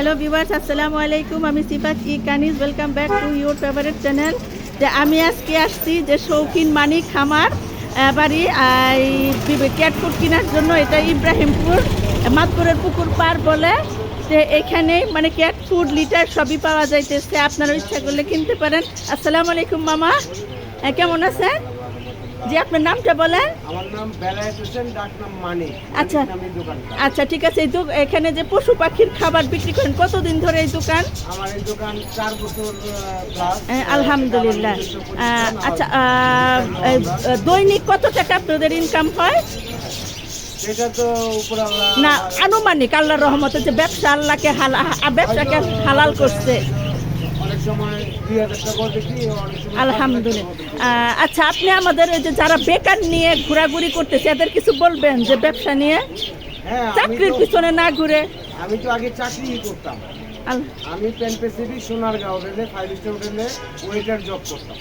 Hello viewers আসসালামু আলাইকুম আমি Sifat e Kaniz welcome back to your favourite channel যে আমি আজকে আসছি যে শৌখিন মানিক খামার বাড়ি ক্যাট ফুড কেনার জন্য। এটা ইব্রাহিমপুর, মাতপুরের পুকুর পার বলে। যে এখানে মানে ক্যাট ফুড লিটার সবই পাওয়া যাইতেছে। আপনারা ইচ্ছা করলে কিনতে পারেন। আসসালামু আলাইকুম মামা। কেমন আছেন? জি আপনার নামটা বলেন। আমার নাম বেলায়েত হোসেন ডাক নাম মানিক। আচ্ছা। দোকানটা আচ্ছা ঠিক আছে এই এখানে যে পশু পাখির খাবার বিক্রি করেন কতদিন ধরে এই দোকান? আমার এই দোকান চার বছর প্লাস আলহামদুলিল্লাহ। আচ্ছা দৈনিক কত টাকা আপনাদের ইনকাম হয়? আল্লাহ না আনুমানিক আল্লাহর রহমতে যে ব্যবসা আল্লাহকে হালা ব্যবসাকে হালাল করছে। সময় দুই হাজার টাকা দেখি আলহামদুলিল্লাহ। আচ্ছা আপনি আমাদের ওই যে যারা বেকার নিয়ে ঘোরাঘুরি করতেছে এদের কিছু বলবেন যে ব্যবসা নিয়ে? হ্যাঁ চাকরির পিছনে না ঘুরে? আমি তো আগে চাকরি করতাম। আমি প্যান পেসিফিক সোনারগাঁও হোটেলে ফাইভ স্টার হোটেলে ওয়েটার জব করতাম।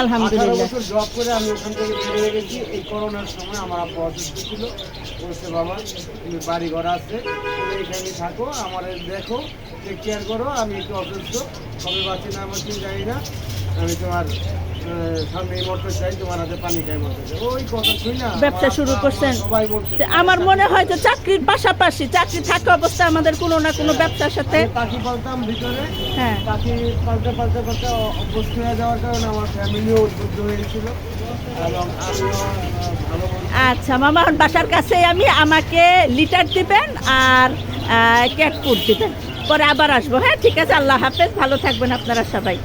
আলহামদুলিল্লাহ। বছর জব করে আমি ওখান থেকে বেরিয়ে গেছি। এই করোনার সময় আমার আব্বা অসুস্থ ছিল। বলছে বাবা তুমি বাড়ি ঘর আছে তুমি এখানে থাকো আমার দেখো টেক কেয়ার করো আমি একটু অসুস্থ কবে বাঁচি না বাঁচি জানি না। আমি তোমার ব্যবসা শুরু করছেন। আমার মনে হয় যে চাকরির পাশাপাশি চাকরি থাকা অবস্থায় আমাদের কোনো না কোনো ব্যবসার সাথে হ্যাঁ। হয়ে হয়ে আচ্ছা মামা এখন বাসার কাছে আমি। আমাকে লিটার দিবেন আর ক্যাট ফুড দিবেন। পরে আবার আসব। হ্যাঁ ঠিক আছে আল্লাহ হাফেজ। ভালো থাকবেন আপনারা সবাই।